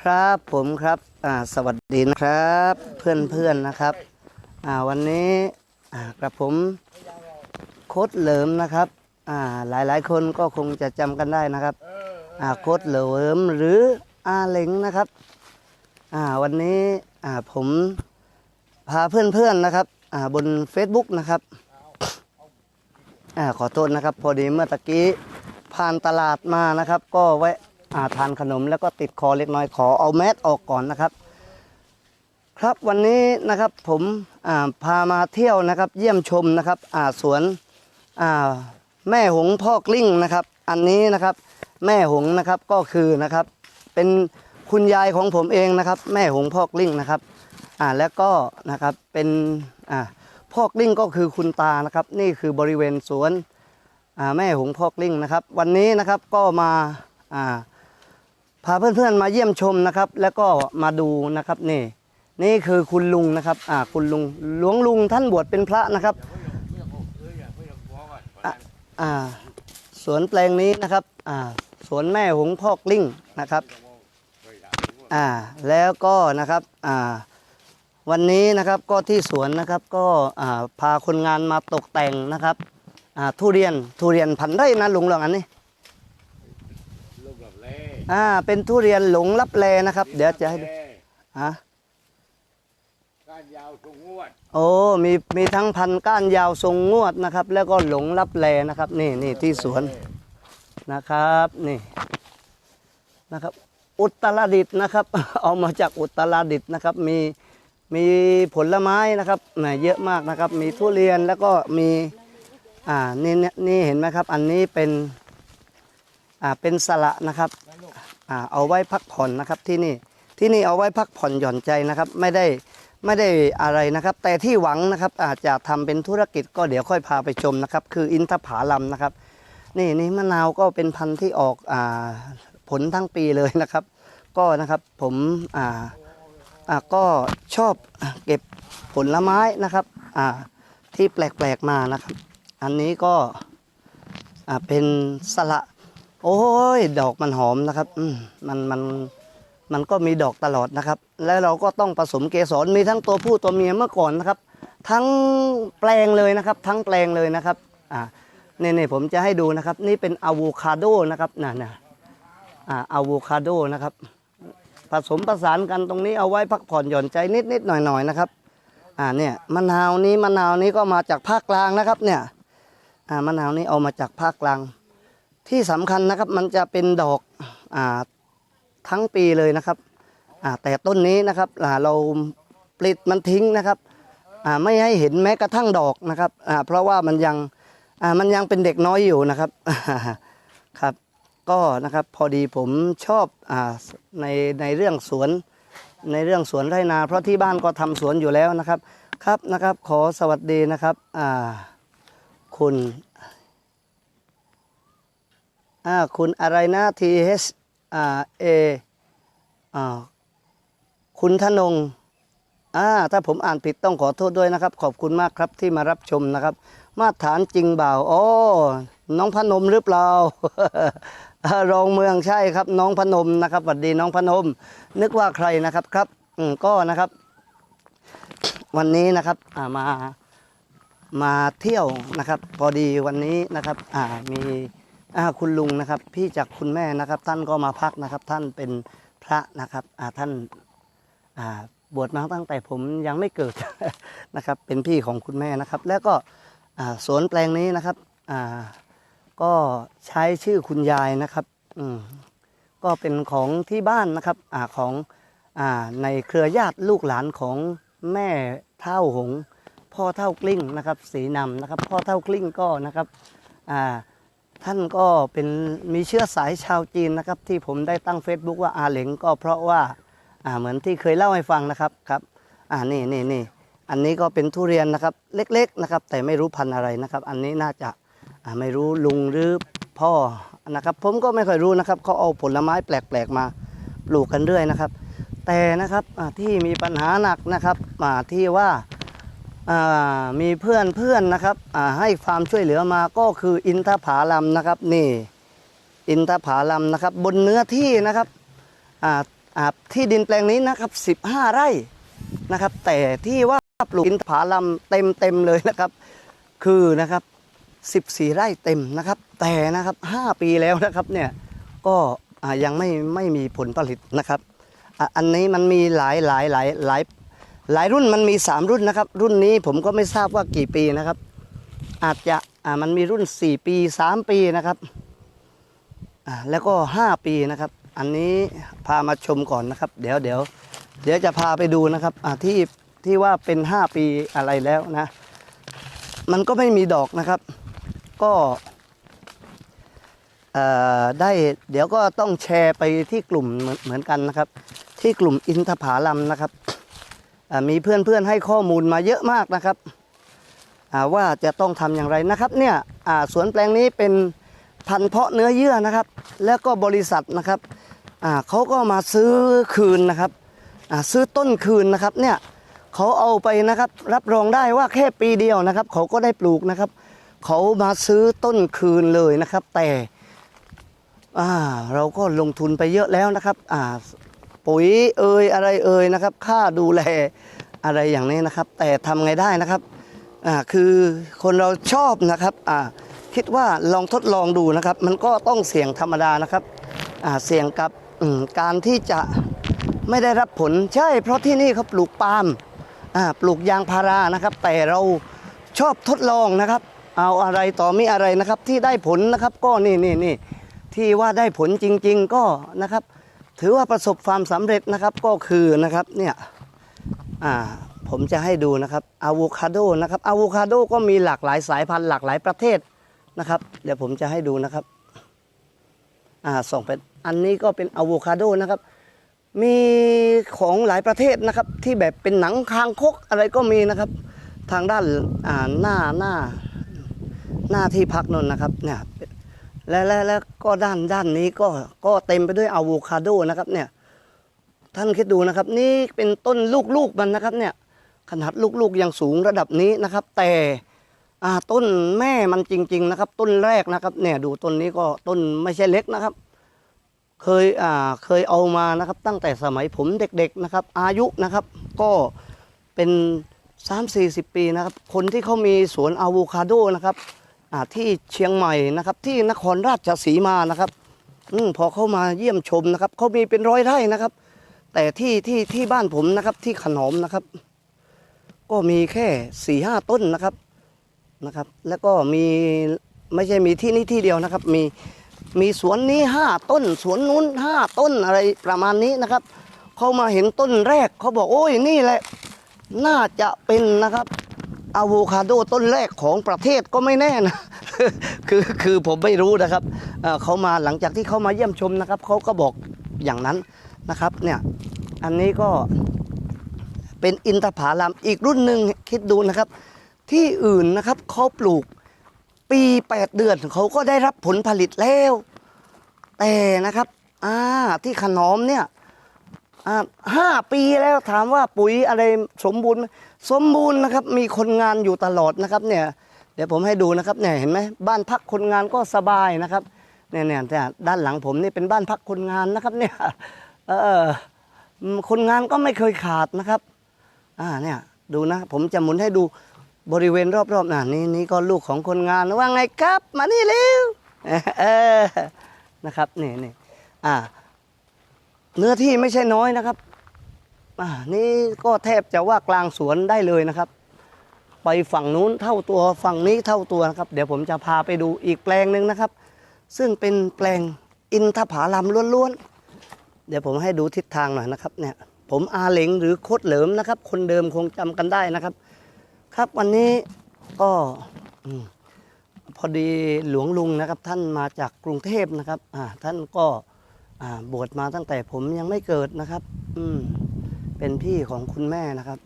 ครับผมครับอ่าสวัสดีนะครับ เพื่อนเพื่อนๆนะครับอ่าวันนี้อ่ากระผมโคดเหลิมนะครับอ่าหลายหลายๆคนก็คงจะจำกันได้นะครับอ่าโคดเหลิมหรืออาเหลงนะครับอ่าวันนี้อ่าผมพาเพื่อนเพื่อนๆนะครับอ่าบน Facebook นะครับอ่าขอโทษนะครับ พอดีเมื่อตะกี้ ผ่านตลาดมานะครับ ก็แวะอาทานขนมแล้วก็ติดคอเล็กน้อยขอเอาแมสออกก่อนนะครับ ครับวันนี้นะครับผมาพามาเที่ยวนะครับ เยี่ยมชมนะครับอาสวนแม่หงพ่อกลิ้งนะครับ อันนี้นะครับ แม่หงนะครับก็คือนะครับ เป็นคุณยายของผมเองนะครับ แม่หงพ่อกลิ้งนะครับอ่าแล้วก็นะครับเป็นอ่าพ่อกลิ้งก็คือคุณตานะครับ นี่คือบริเวณสวน แม่หงพอกลิงนะครับ วันนี้นะครับก็มาพาเพื่อนๆมาเยี่ยมชมนะครับ แล้วก็มาดูนะครับนี่นี่คือคุณลุงนะครับคุณลุงหลวงลุงท่านบวชเป็นพระนะครับสวนแปลงนี้นะครับสวนแม่หงพอกลิงนะครับอ่าแล้วก็นะครับอ่าวันนี้นะครับก็ที่สวนนะครับก็พาคนงานมาตกแต่งนะครับ ทุเรียนทุเรียนพันธุ์ไร่นะลุงหลวงอันนี้ลูกหลับเล่อ่าเป็นทุเรียนหลงลับแลนะครับ เดี๋ยวจะให้ดูฮะก้านยาวทรงงวดโอ้มีมีทั้งพันธุ์ก้านยาวทรงงวดนะครับ แล้วก็หลงลับแลนะครับ นี่นี่ที่สวนนะครับนี่นะครับ อุตรดิตถ์นะครับ เอามาจากอุตรดิตถ์นะครับ มีมีผลไม้นะครับแหมเยอะมากนะครับ มีทุเรียนแล้วก็มี อ่านี่นี่เห็นไหมครับ อันนี้เป็นอ่าเป็นสละนะครับอ่าเอาไว้พักผ่อนนะครับที่นี่ที่นี่เอาไว้พักผ่อนหย่อนใจนะครับ ไม่ได้ไม่ได้อะไรนะครับ แต่ที่หวังนะครับอาจจะทำเป็นธุรกิจก็เดี๋ยวค่อยพาไปชมนะครับ คืออินทผลัมนะครับ นี่นี่มะนาวก็เป็นพันธุ์ที่ออกอาผลทั้งปีเลยนะครับ ก็นะครับผมอ่าอ่าก็ชอบเก็บผลไม้นะครับอ่าที่แปลกๆมานะครับ อันนี้ก็เป็นสละ โอ้ย ดอกมันหอมนะครับมันมันมันก็มีดอกตลอดนะครับ แล้วเราก็ต้องผสมเกสรมีทั้งตัวผู้ตัวเมียเมื่อก่อนนะครับ ทั้งแปลงเลยนะครับ ทั้งแปลงเลยนะครับอ่านี่นี่ผมจะให้ดูนะครับ นี่เป็นอะโวคาโดนะครับน่ะน่ะอ่าอะโวคาโดนะครับ ผสมผสานกันตรงนี้เอาไว้พักผ่อนหย่อนใจนิดนิดหน่อยหน่อยนะครับอ่าเนี่ยมะนาวนี้มะนาวนี้ก็มาจากภาคกลางนะครับเนี่ย มะนาวนี้เอามาจากภาคกลาง ที่สำคัญนะครับมันจะเป็นดอกอทั้งปีเลยนะครับแต่ต้นนี้นะครับเราปลิดมันทิ้งนะครับไม่ให้เห็นแม้กระทั่งดอกนะครับเพราะว่ามันยังมันยังเป็นเด็กน้อยอยู่นะครับครับก็นะครับพอดีผมชอบอในในเรื่องสวนในเรื่องสวนไรนา เพราะที่บ้านก็ทำสวนอยู่แล้วนะครับครับนะครับ ขอสวัสดีนะครับอ่า คุณอ่าคุณอะไรนะ T H อ่าเออ่าคุณธนงอ่าถ้าผมอ่านผิดต้องขอโทษด้วยนะครับ ขอบคุณมากครับที่มารับชมนะครับ มาตรฐานจริงเบาวอ๋อน้องพนมหรือเปล่ารองเมืองใช่ครับ น้องพนมนะครับสวัสดีน้องพนม นึกว่าใครนะครับครับก็นะครับ วันนี้นะครับมา มาเที่ยวนะครับ พอดีวันนี้นะครับอ่ามีอ่าคุณลุงนะครับ พี่จากคุณแม่นะครับ ท่านก็มาพักนะครับ ท่านเป็นพระนะครับอ่าท่านอ่าบวชมาตั้งแต่ผมยังไม่เกิด นะครับ เป็นพี่ของคุณแม่นะครับ แล้วก็อ่าสวนแปลงนี้นะครับอ่าก็ใช้ชื่อคุณยายนะครับอืมก็เป็นของที่บ้านนะครับอ่าของอ่าในเครือญาติลูกหลานของแม่เท่าหง พ่อเท่ากลิ้งนะครับสีนำนะครับ พ่อเท่ากลิ้งก็นะครับท่านก็เป็นมีเชื้อสายชาวจีนนะครับ ที่ผมได้ตั้ง Facebook ว่าอาเหลงก็เพราะว่าเหมือนที่เคยเล่าให้ฟังนะครับครับอ่านี่นี่นี่อันนี้ก็เป็นทุเรียนนะครับเล็ก ๆนะครับ แต่ไม่รู้พันธุ์อะไรนะครับ อันนี้น่าจะาไม่รู้ลุงหรือพ่อนะครับ ผมก็ไม่ค่อยรู้นะครับเขาเอาผลไม้แปลกๆมาปลูกกันเรื่อยนะครับ แต่นะครับที่มีปัญหาหนักนะครับอ่าที่ว่า มีเพื่อนเพื่อนนะครับให้ความช่วยเหลือมาก็คืออินทผลัมนะครับนี่อินทผลัมนะครับบนเนื้อที่นะครับที่ดินแปลงนี้นะครับ 15 ไร่นะครับ แต่ที่ว่าปลูกอินทผลัมเต็มเต็มเลยนะครับ คือนะครับ 14 ไร่เต็มนะครับ แต่นะครับ 5 ปีแล้วนะครับเนี่ยก็ยังไม่ไม่มีผลผลิตนะครับ อันนี้มันมีหลายหลายหลายหลาย หลายรุ่นมันมี 3 รุ่นนะครับ รุ่นนี้ผมก็ไม่ทราบว่ากี่ปีนะครับ อาจจะอ่ามันมีรุ่น 4 ปี 3 ปีนะครับอ่าแล้วก็ 5 ปีนะครับ อันนี้พามาชมก่อนนะครับ เดี๋ยวเดี๋ยวเดี๋ยวจะพาไปดูนะครับอ่าที่ที่ว่าเป็น 5 ปีอะไรแล้วนะ มันก็ไม่มีดอกนะครับ ก็ได้เดี๋ยวก็ต้องแชร์ไปที่กลุ่มเหมือนกันนะครับ ที่กลุ่มอินทผลัมนะครับ มีเพื่อนๆให้ข้อมูลมาเยอะมากนะครับว่าจะต้องทำอย่างไรนะครับ เนี่ยสวนแปลงนี้เป็นพันธุ์เพาะเนื้อเยื่อนะครับ แล้วก็บริษัทนะครับเขาก็มาซื้อคืนนะครับซื้อต้นคืนนะครับเนี่ยเขาเอาไปนะครับรับรองได้ว่าแค่ปีเดียวนะครับเขาก็ได้ปลูกนะครับเขามาซื้อต้นคืนเลยนะครับ แต่เราก็ลงทุนไปเยอะแล้วนะครับ ปุ๋ยเอ่ยอะไรเอ่ยนะครับ ค่าดูแลอะไรอย่างนี้นะครับ แต่ทำไงได้นะครับอ่าคือคนเราชอบนะครับอ่าคิดว่าลองทดลองดูนะครับ มันก็ต้องเสี่ยงธรรมดานะครับอ่าเสี่ยงกับการที่จะไม่ได้รับผลใช่ เพราะที่นี่เขาปลูกปาล์มอ่าปลูกยางพารานะครับ แต่เราชอบทดลองนะครับ เอาอะไรต่อมีอะไรนะครับที่ได้ผลนะครับ ก็นี่นี่นี่ที่ว่าได้ผลจริง ๆ ก็นะครับ ถือว่าประสบความสำเร็จนะครับก็คือนะครับเนี่ยอ่าผมจะให้ดูนะครับอะโวคาโดนะครับอะโวคาโดก็มีหลากหลายสายพันธุ์หลากหลายประเทศนะครับเดี๋ยวผมจะให้ดูนะครับอ่าส่งเป็นอันนี้ก็เป็นอะโวคาโดนะครับมีของหลายประเทศนะครับที่แบบเป็นหนังคางคกอะไรก็มีนะครับ ทางด้านอ่าหน้าหน้าหน้าที่พักนนนะครับเนี่ย และและและก็ด้านด้านนี้ก็ก็เต็มไปด้วยอะโวคาโดนะครับเนี่ยท่านคิดดูนะครับ นี่เป็นต้นลูกๆมันนะครับเนี่ยขนาดลูกๆยังสูงระดับนี้นะครับ แต่อาต้นแม่มันจริง ๆ นะครับ ต้นแรกนะครับ เนี่ยดูต้นนี้ก็ต้นไม่ใช่เล็กนะครับ เคยอ่าเคยเอามานะครับ ตั้งแต่สมัยผมเด็กๆนะครับ อายุนะครับ ก็เป็น 3 4 0 ปีนะครับ คนที่เขามีสวนอะโวคาโดนะครับ ที่เชียงใหม่นะครับ ที่นครราชสีมานะครับอพอเข้ามาเยี่ยมชมนะครับเขามีเป็นร้อยไร่นะครับ แต่ที่ที่ที่บ้านผมนะครับที่ขนอมนะครับ ก็มีแค่สี่ห้าต้นนะครับนะครับ แล้วก็มีไม่ใช่มีที่นี่ที่เดียวนะครับ มีมีสวนนี้ห้าต้น สวนนู้นห้าต้นอะไรประมาณนี้นะครับเขามาเห็นต้นแรกเขาบอกโอ้ยนี่แหละ น่าจะเป็นนะครับ อะโวคาโดต้นแรกของประเทศก็ไม่แน่นะ คือคือผมไม่รู้นะครับเขามาหลังจากที่เขามาเยี่ยมชมนะครับเขาก็บอกอย่างนั้นนะครับเนี่ยอันนี้ก็เป็นอินทผลัมอีกรุ่นหนึ่งคิดดูนะครับ ที่อื่นนะครับเขาปลูกปี 8 เดือนเขาก็ได้รับผลผลิตแล้ว แต่นะครับอ่าที่ขนอมเนี่ย อ่าห้าปีแล้วถามว่าปุ๋ยอะไรสมบูรณ์ไหมสมบูรณ์นะครับ มีคนงานอยู่ตลอดนะครับเนี่ยเดี๋ยวผมให้ดูนะครับเนี่ยเห็นไหมบ้านพักคนงานก็สบายนะครับเนี่ยเนี่ยเนี่ด้านหลังผมนี่เป็นบ้านพักคนงานนะครับเนี่ยเออคนงานก็ไม่เคยขาดนะครับอ่าเนี่ยดูนะ ผมจะหมุนให้ดูบริเวณรอบๆน่ะนี่นี่ก็ลูกของคนงานว่าไงครับ มานี่เร็วเออนะครับนี่นี่อ่า เนื้อที่ไม่ใช่น้อยนะครับอ่านี่ก็แทบจะว่ากลางสวนได้เลยนะครับ ไปฝั่งนู้นเท่าตัวฝั่งนี้เท่าตัวนะครับ เดี๋ยวผมจะพาไปดูอีกแปลงหนึ่งนะครับ ซึ่งเป็นแปลงอินทผลัมล้วนๆ เดี๋ยวผมให้ดูทิศทางหน่อยนะครับเนี่ยผมอาเหลงหรือโคดเหลิมนะครับ คนเดิมคงจำกันได้นะครับ ครับวันนี้ก็พอดีหลวงลุงนะครับ ท่านมาจากกรุงเทพนะครับอ่าท่านก็ บวชมาตั้งแต่ผมยังไม่เกิดนะครับ อืมเป็นพี่ของคุณแม่นะครับ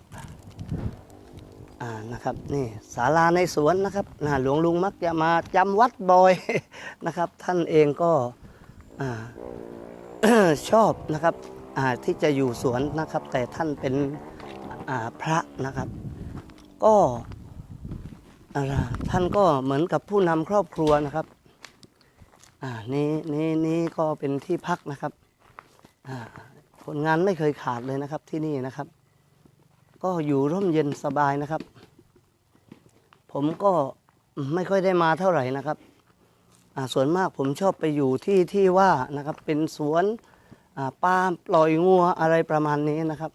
อ่านะครับ นี่ศาลาในสวนนะครับนะหลวงลุงมักจะมาจำวัดบ่อยนะครับ ท่านเองก็อ่าชอบนะครับอ่าที่จะอยู่สวนนะครับ แต่ท่านเป็นอ่าพระนะครับ ก็ท่านก็เหมือนกับผู้นำครอบครัวนะครับ อ่านี่นี่นี่ก็เป็นที่พักนะครับอ่าคนงานไม่เคยขาดเลยนะครับที่นี่นะครับ ก็อยู่ร่มเย็นสบายนะครับ ผมก็ไม่ค่อยได้มาเท่าไหร่นะครับส่วนมากผมชอบไปอยู่ที่ที่ว่านะครับเป็นสวนอ่าปาล์มปล่อยงัวอะไรประมาณนี้นะครับ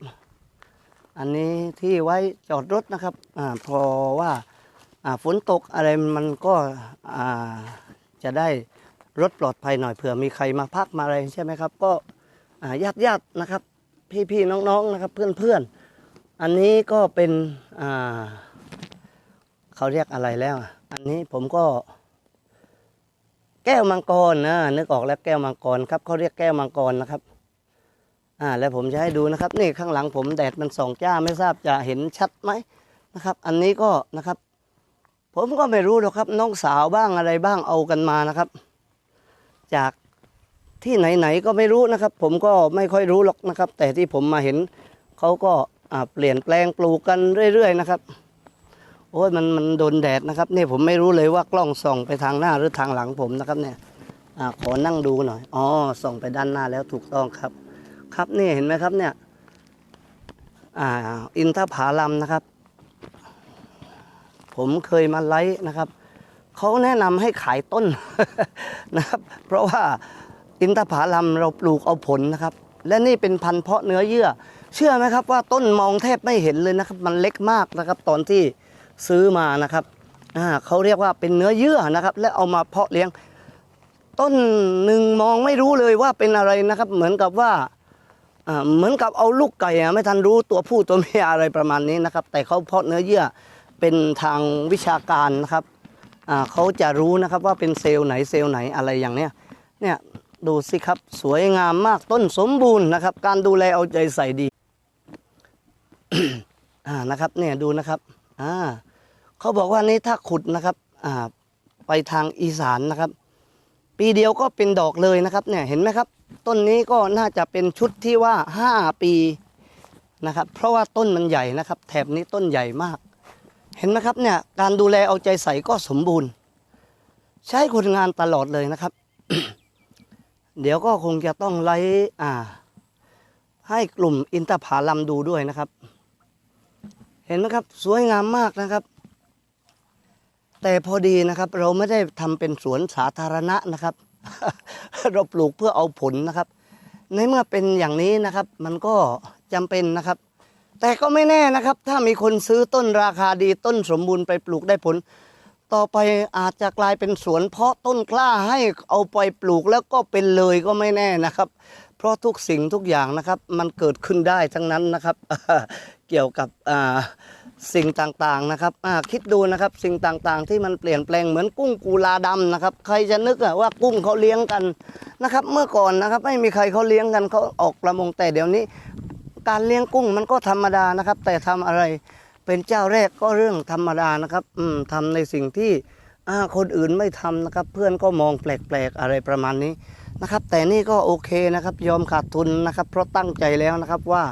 อันนี้ที่ไว้จอดรถนะครับอพอว่าอ่าฝนตกอะไรมันก็จะได้ รถปลอดภัยหน่อยเผื่อมีใครมาพักมาอะไรใช่ไหมครับ ก็ญาติญาติๆนะครับ พี่ๆน้องๆนะครับ เพื่อนๆ อันนี้ก็เป็นเขาเรียกอะไรแล้ว อันนี้ผมก็ แก้วมังกรนะนึกออกแล้วแก้วมังกรครับเขาเรียกแก้วมังกรนะครับอ่าแล้วผมจะให้ดูนะครับ นี่ข้างหลังผมแดดมันส่องจ้าไม่ทราบจะเห็นชัดไหมนะครับ อันนี้ก็นะครับ ผมก็ไม่รู้หรอกครับ น้องสาวบ้างอะไรบ้างเอากันมานะครับ จากที่ไหนๆก็ไม่รู้นะครับ ผมก็ไม่ค่อยรู้หรอกนะครับ แต่ที่ผมมาเห็นเขาก็เปลี่ยนแปลงปลูกกันเรื่อย ๆ นะครับ โอ้ยมันมันโดนแดดนะครับนี่ผมไม่รู้เลยว่ากล้องส่องไปทางหน้าหรือทางหลังผมนะครับเนี่ยอขอนั่งดูหน่อยอ๋อส่องไปด้านหน้าแล้วถูกต้องครับ ครับนี่เห็นไหมครับเนี่ยอ่าอินทผาลัมนะครับ ผมเคยมาไลฟ์นะครับ เขาแนะนำให้ขายต้นนะครับ เพราะว่าอินทผลัมเราปลูกเอาผลนะครับ และนี่เป็นพันธุ์เพาะเนื้อเยื่อ เชื่อไหมครับว่าต้นมองแทบไม่เห็นเลยนะครับ มันเล็กมากนะครับ ตอนที่ซื้อมานะครับเขาเรียกว่าเป็นเนื้อเยื่อนะครับ และเอามาเพาะเลี้ยง ต้นหนึ่งมองไม่รู้เลยว่าเป็นอะไรนะครับ เหมือนกับว่าเหมือนกับเอาลูกไก่ไม่ทันรู้ตัวผู้ตัวเมียอะไรประมาณนี้นะครับ แต่เขาเพาะเนื้อเยื่อเป็นทางวิชาการนะครับ เขาจะรู้นะครับว่าเป็นเซลล์ไหนเซลล์ไหนอะไรอย่างเนี้ยเนี่ยดูสิครับสวยงามมากต้นสมบูรณ์นะครับ การดูแลเอาใจใส่ดีอ่านะครับเนี่ยดูนะครับอ่าเขาบอกว่านี่ถ้าขุดนะครับอ่าไปทางอีสานนะครับ ปีเดียวก็เป็นดอกเลยนะครับเนี่ยเห็นไหมครับ ต้นนี้ก็น่าจะเป็นชุดที่ว่า 5 ปีนะครับ เพราะว่าต้นมันใหญ่นะครับ แถบนี้ต้นใหญ่มาก เห็นไหมครับเนี่ยการดูแลเอาใจใส่ก็สมบูรณ์ ใช้คนงานตลอดเลยนะครับ เดี๋ยวก็คงจะต้องไล่อ่า ให้กลุ่มอินทผลัมดูด้วยนะครับ เห็นไหมครับ สวยงามมากนะครับ แต่พอดีนะครับ เราไม่ได้ทำเป็นสวนสาธารณะนะครับ เราปลูกเพื่อเอาผลนะครับ ในเมื่อเป็นอย่างนี้นะครับ มันก็จำเป็นนะครับ แต่ก็ไม่แน่นะครับ ถ้ามีคนซื้อต้นราคาดีต้นสมบูรณ์ไปปลูกได้ผล ต่อไปอาจจะกลายเป็นสวนเพาะต้นกล้าให้เอาไปปลูกแล้วก็เป็นเลยก็ไม่แน่นะครับ เพราะทุกสิ่งทุกอย่างนะครับ มันเกิดขึ้นได้ทั้งนั้นนะครับ เกี่ยวกับสิ่งต่างๆนะครับคิดดูนะครับสิ่งต่างๆ ที่มันเปลี่ยนแปลงเหมือนกุ้งกุลาดำนะครับ ใครจะนึกว่ากุ้งเขาเลี้ยงกันนะครับ เมื่อก่อนนะครับ ไม่มีใครเขาเลี้ยงกันเขาออกประมงแต่เดี๋ยวนี้ การเลี้ยงกุ้งมันก็ธรรมดานะครับ แต่ทำอะไรเป็นเจ้าแรกก็เรื่องธรรมดานะครับ อืมทำในสิ่งที่คนอื่นไม่ทำนะครับ เพื่อนก็มองแปลกๆอะไรประมาณนี้นะครับ แต่นี่ก็โอเคนะครับ ยอมขาดทุนนะครับ เพราะตั้งใจแล้วนะครับว่า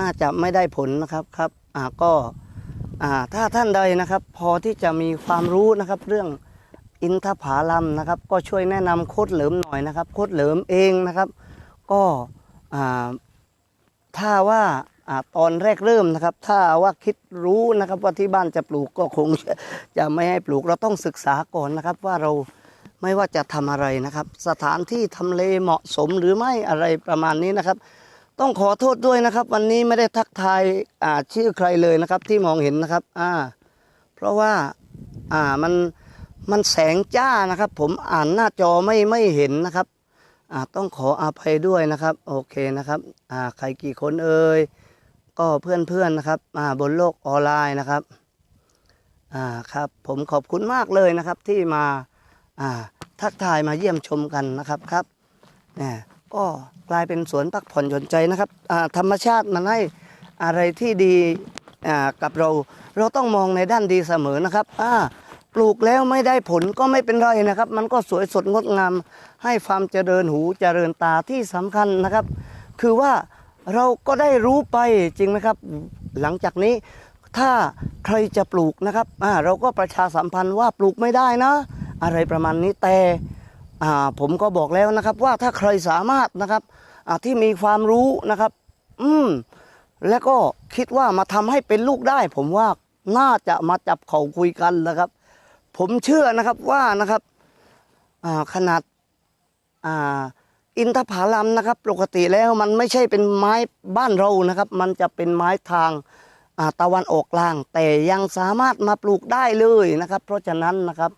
น่าจะไม่ได้ผลนะครับครับก็ถ้าท่านใดนะครับ พอที่จะมีความรู้นะครับ เรื่องอินทผาลัมนะครับ ก็ช่วยแนะนำโคดเหลิมหน่อยนะครับ โคดเหลิมเองนะครับ ก็ ถ้าว่าอตอนแรกเริ่มนะครับ ถ้าว่าคิดรู้นะครับว่าที่บ้านจะปลูกก็คงจะไม่ให้ปลูกเราต้องศึกษาก่อนนะครับ ว่าเราไม่ว่าจะทำอะไรนะครับ สถานที่ทำเลเหมาะสมหรือไม่อะไรประมาณนี้นะครับ ต้องขอโทษด้วยนะครับ วันนี้ไม่ได้ทักทายาชื่อใครเลยนะครับ ที่มองเห็นนะครับอ่าเพราะว่าอ่ามันมันแสงจ้านะครับ ผมอ่านหน้าจอไม่ไม่เห็นนะครับ ต้องขออภัยด้วยนะครับ โอเคนะครับใครกี่คนเอ่ยก็เพื่อนๆนะครับบนโลกออนไลน์นะครับครับ ผมขอบคุณมากเลยนะครับที่มาทักทายมาเยี่ยมชมกันนะครับครับเนี่ยก็กลายเป็นสวนพักผ่อนหย่อนใจนะครับธรรมชาติมันให้อะไรที่ดีกับเรา เราต้องมองในด้านดีเสมอนะครับอ่า ปลูกแล้วไม่ได้ผลก็ไม่เป็นไรนะครับ มันก็สวยสดงดงาม ให้ความเจริญหูเจริญตาที่สำคัญนะครับ คือว่าเราก็ได้รู้ไปจริงไหมครับ หลังจากนี้ถ้าใครจะปลูกนะครับอ่าเราก็ประชาสัมพันธ์ว่าปลูกไม่ได้นะ อะไรประมาณนี้แต่อ่าผมก็บอกแล้วนะครับว่าถ้าใครสามารถนะครับอ่าที่มีความรู้นะครับ อืมแล้วก็คิดว่ามาทำให้เป็นลูกได้ ผมว่าน่าจะมาจับเขาคุยกันนะครับ ผมเชื่อนะครับว่านะครับขนาดอินทผลัมนะครับ ปกติแล้วมันไม่ใช่เป็นไม้บ้านเรานะครับ มันจะเป็นไม้ทางาตะวันออกกลาง แต่ยังสามารถมาปลูกได้เลยนะครับ เพราะฉะนั้นนะครับ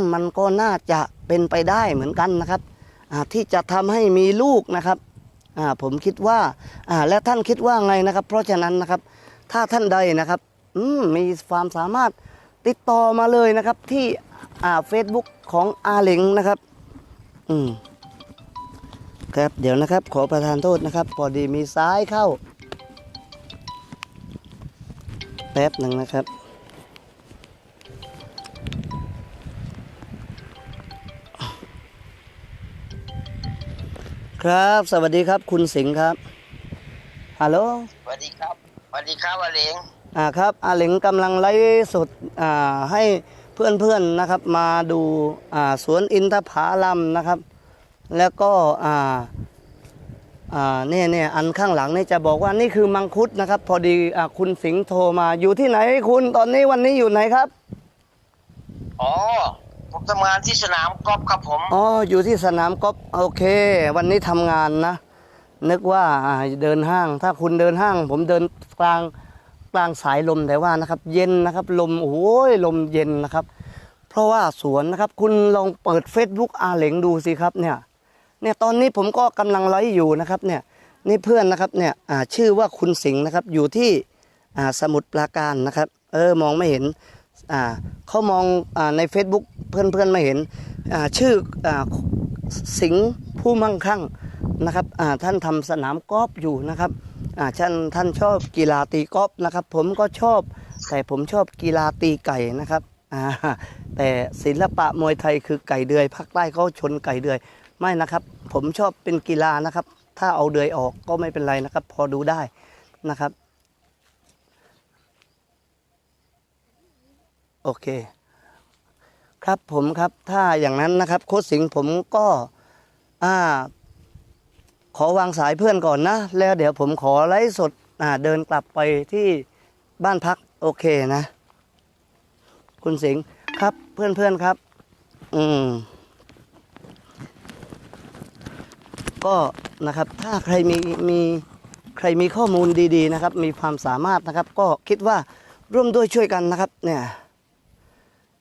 มมันก็น่าจะเป็นไปได้เหมือนกันนะครับที่จะทำให้มีลูกนะครับผมคิดว่าและท่านคิดว่าไงนะครับ เพราะฉะนั้นนะครับ ถ้าท่านใดนะครับมมีความสามารถ ติดต่อมาเลยนะครับที่อ่าเฟซบุ๊กของอาเหลงนะครับ อืมครับเดี๋ยวนะครับ ขอประทานโทษนะครับ พอดีมีซ้ายเข้า แป๊บหนึ่งนะครับครับ สวัสดีครับคุณสิงห์ครับ ฮัลโหล สวัสดีครับ สวัสดีครับอาเหลง อ่าครับอาเหลงกำลังไลฟ์สดอ่าให้เพื่อนๆนะครับ มาดูอ่าสวนอินทผลัมนะครับ แล้วก็อ่าอ่าเนี่ยเนี่ยอันข้างหลังนี่จะบอกว่านี่คือมังคุดนะครับ พอดีอ่าคุณสิงห์โทรมาอยู่ที่ไหนคุณตอนนี้วันนี้อยู่ไหนครับอ๋อผมทำงานที่สนามกอล์ฟครับผมอ๋ออยู่ที่สนามกอล์ฟโอเค วันนี้ทำงานนะ นึกว่าอ่าเดินห้าง ถ้าคุณเดินห้าง ผมเดินกลาง กลางสายลมแต่ว่านะครับ เย็นนะครับ ลมโอ้ยลมเย็นนะครับ เพราะว่าสวนนะครับ คุณลองเปิด Facebook อาเหลงดูสิครับเนี่ยเนี่ยตอนนี้ผมก็กำลังไลฟ์อยู่นะครับเนี่ยนี่เพื่อนนะครับเนี่ยชื่อว่าคุณสิงห์นะครับอยู่ที่สมุทรปราการนะครับ เออมองไม่เห็นเขามองอใน Facebook เพื่อนเพื่อนๆไม่เห็นชื่ออสิงห์ผู้มั่งคั่งนะครับท่านทำสนามกอล์ฟอยู่นะครับ อ่าท่านท่านชอบกีฬาตีกอล์ฟนะครับ ผมก็ชอบ แต่ผมชอบกีฬาตีไก่นะครับอ่าแต่ศิลปะมวยไทยคือไก่เดือยภาคใต้เขาชนไก่เดือยไม่นะครับ ผมชอบเป็นกีฬานะครับ ถ้าเอาเดือยออกก็ไม่เป็นไรนะครับ พอดูได้นะครับ โอเค ครับผมครับถ้าอย่างนั้นนะครับ โค้ชสิงห์ผมก็อ่า ขอวางสายเพื่อนก่อนนะ แล้วเดี๋ยวผมขอไลฟ์สดเดินกลับไปที่บ้านพักโอเคนะ คุณสิงห์ครับเพื่อนเพื่อนๆครับ อืม ก็นะครับ ถ้าใครมีมีใครมีข้อมูลดีๆนะครับ มีความสามารถนะครับ ก็คิดว่าร่วมด้วยช่วยกันนะครับ เนี่ย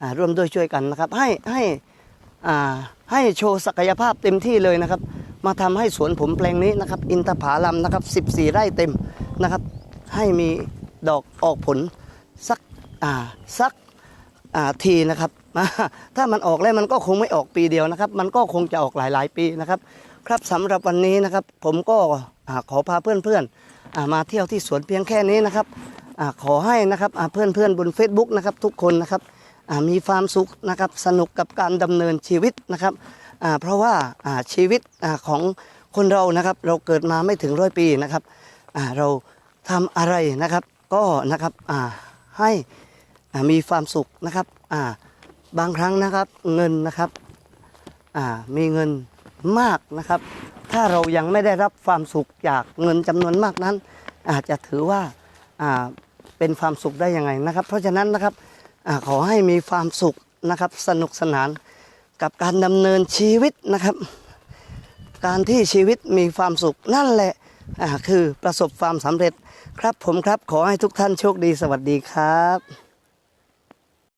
อ่าร่วมด้วยช่วยกันนะครับ ให้ให้อ่าให้โชว์ศักยภาพเต็มที่เลยนะครับ มาทำให้สวนผมแปลงนี้นะครับ อินทผลัมนะครับ 14 ไร่เต็มนะครับ ให้มีดอกออกผลสักอ่าสักอ่าทีนะครับถ้ามันออกแล้วมันก็คงไม่ออกปีเดียวนะครับ มันก็คงจะออกหลาย ๆ ปีนะครับ ครับสำหรับวันนี้นะครับ ผมก็ขอพาเพื่อนๆมาเที่ยวที่สวนเพียงแค่นี้นะครับอขอให้นะครับเพื่อนๆบน Facebook นะครับทุกคนนะครับมีความสุขนะครับสนุกกับการดำเนินชีวิตนะครับ เพราะว่าอ่าชีวิตอ่าของคนเรานะครับ เราเกิดมาไม่ถึงร้อยปีนะครับอ่าเราทำอะไรนะครับ ก็นะครับอ่าให้อ่ามีความสุขนะครับอ่าบางครั้งนะครับเงินนะครับอ่ามีเงินมากนะครับ ถ้าเรายังไม่ได้รับความสุขจากเงินจำนวนมากนั้น อาจจะถือว่าอ่าเป็นความสุขได้ยังไงนะครับ เพราะฉะนั้นนะครับอาขอให้มีความสุขนะครับ สนุกสนาน กับการดำเนินชีวิตนะครับ การที่ชีวิตมีความสุขนั่นแหละคือประสบความสำเร็จครับผมครับขอให้ทุกท่านโชคดีสวัสดีครับ